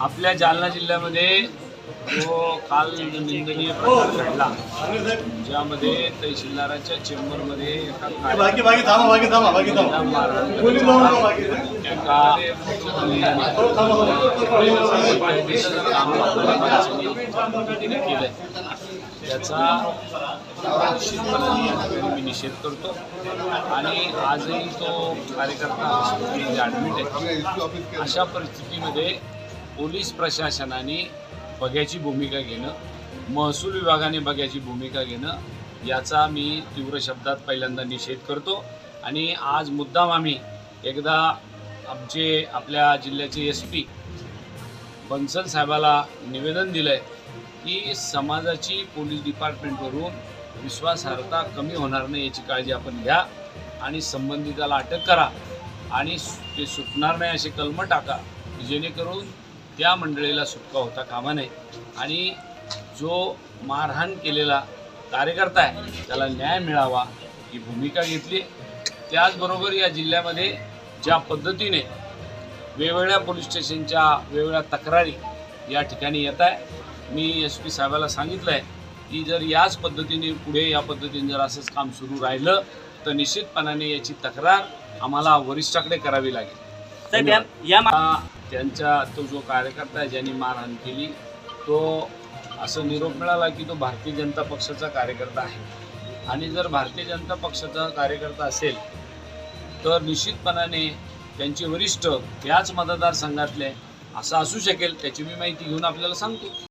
आपल्या जालना जिल्ह्यामध्ये जो काल निंदनीय प्रकार घडला ज्यामध्ये तहसीलदाराच्या चेंबरमध्ये एका केलंय त्याचा मी निषेध करतो. आणि आजही तो कार्यकर्ता ॲडमिट आहे. अशा परिस्थितीमध्ये पोलीस प्रशासनाने बघ्याची भूमिका घेणं महसूल विभागाने बघ्याची भूमिका घेणं याचा मी तीव्र शब्दात पहिल्यांदा निषेध करतो. आणि आज मुद्दाम आम्ही एकदा आमचे आपल्या जिल्ह्याचे एस पी बन्सल साहेबाला निवेदन दिलं आहे की समाजाची पोलीस डिपार्टमेंटवरून विश्वासार्हता कमी होणार नाही याची काळजी आपण घ्या आणि संबंधिताला अटक करा आणि सु- ते सुटणार नाही असे कलमं टाका जेणेकरून त्या मंडळीला सुटका होता कामा नये. आणि जो मारहाण केलेला कार्यकर्ता आहे त्याला न्याय मिळावा ही भूमिका घेतली. त्याचबरोबर या जिल्ह्यामध्ये ज्या पद्धतीने वेगवेगळ्या पोलीस स्टेशनच्या वेगवेगळ्या तक्रारी या ठिकाणी येत आहे मी एस पी साहेबाला सांगितलं आहे की जर याच पद्धतीने पुढे या पद्धतीने जर असंच काम सुरू राहिलं तर निश्चितपणाने याची तक्रार आम्हाला वरिष्ठाकडे करावी लागेल. या त्यांचा तो जो कार्यकर्ता आहे ज्यांनी मारहाण केली तो असं निरोप मिळाला की तो भारतीय जनता पक्षाचा कार्यकर्ता आहे. आणि जर भारतीय जनता पक्षाचा कार्यकर्ता असेल तर निश्चितपणाने त्यांचे वरिष्ठ याच मतदारसंघातले असं असू शकेल त्याची मी माहिती घेऊन आपल्याला सांगतो.